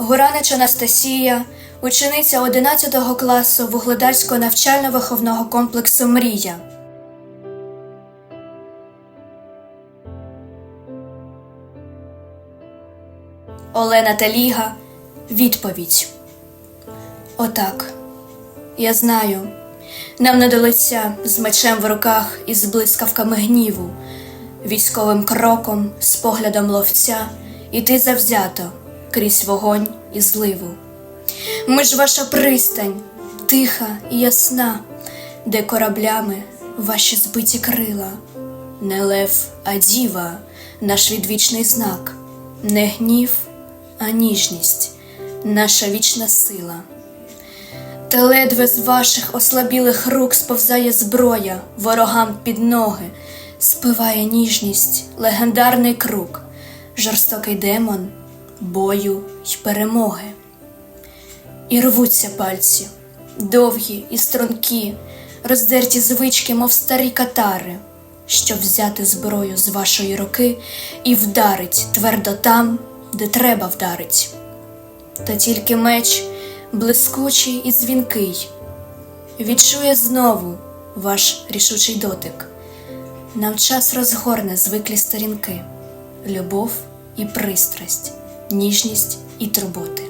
Гуранич Анастасія, учениця 11 класу Вугледарського навчально-виховного комплексу Мрія. Олена Таліга. Відповідь. Отак. Я знаю. Нам не до лиця з мечем в руках і з блискавками гніву, військовим кроком, з поглядом ловця, іти завзято крізь вогонь і зливу. Ми ж ваша пристань, тиха і ясна, де кораблями ваші збиті крила, не лев, а діва, наш відвічний знак, не гнів, а ніжність, наша вічна сила. Та ледве з ваших ослабілих рук сповзає зброя ворогам під ноги, спиває ніжність, легендарний круг, жорстокий демон бою й перемоги. І рвуться пальці, довгі і стрункі, роздерті звички, мов старі катари, щоб взяти зброю з вашої руки і вдарить твердо там, де треба вдарить. Та тільки меч блискучий і дзвінкий, відчує знову ваш рішучий дотик. Нам час розгорне звиклі сторінки, любов і пристрасть, ніжність і турботи.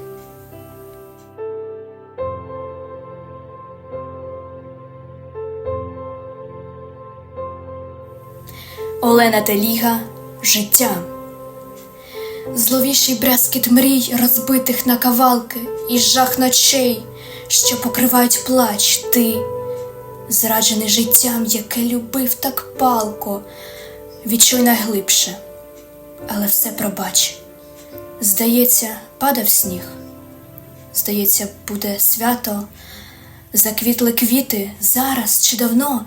Олена Теліга Життя. Зловіший брязкіт мрій, розбитих на кавалки, і жах ночей, що покривають плач ти, зраджений життям, яке любив так палко, відчуй найглибше, але все пробач. Здається, падав сніг, здається, буде свято, заквітли квіти зараз чи давно.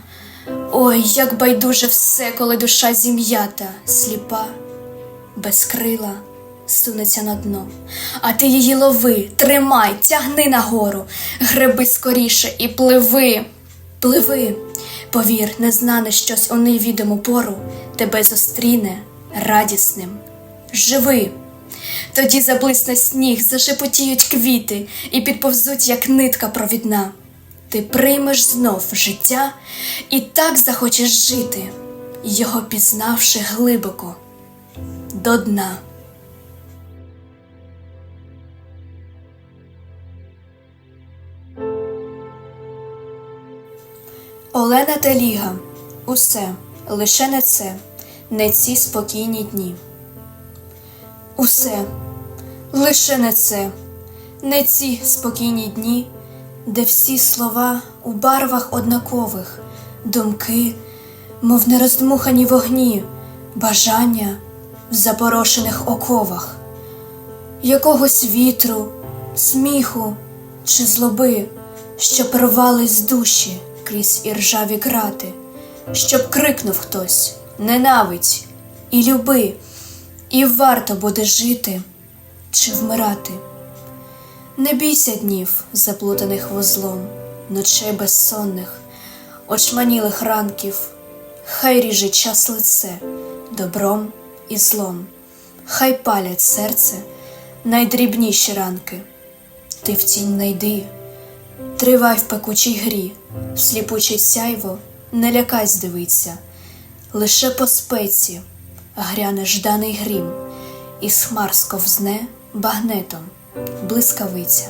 Ой, як байдуже все, коли душа зім'ята, сліпа, без крила сунеться на дно. А ти її лови, тримай, тягни нагору, греби скоріше і пливи, пливи. Повір, не знане щось у невідому пору, тебе зустріне радісним. Живи. Тоді заблисне сніг, зашепотіють квіти і підповзуть, як нитка провідна. Ти приймеш знов життя і так захочеш жити, його пізнавши глибоко до дна. Олена Теліга. Усе, лише не це, не ці спокійні дні. Усе, лише не це, не ці спокійні дні, де всі слова у барвах однакових, думки, мов нероздмухані вогні, бажання в запорошених оковах, якогось вітру, сміху чи злоби, що рвались з душі крізь іржаві крати, щоб крикнув хтось ненавидь і люби, і варто буде жити чи вмирати. Не бійся днів, заплутаних вузлом, ночей безсонних, очманілих ранків, хай ріже час лице добром і злом, хай палять серце найдрібніші ранки. Ти в тінь не йди, тривай в пекучій грі, в сліпуче сяйво не лякайсь дивиться, лише по спеці гряне жданий грім, і хмар сковзне багнетом блискавиця.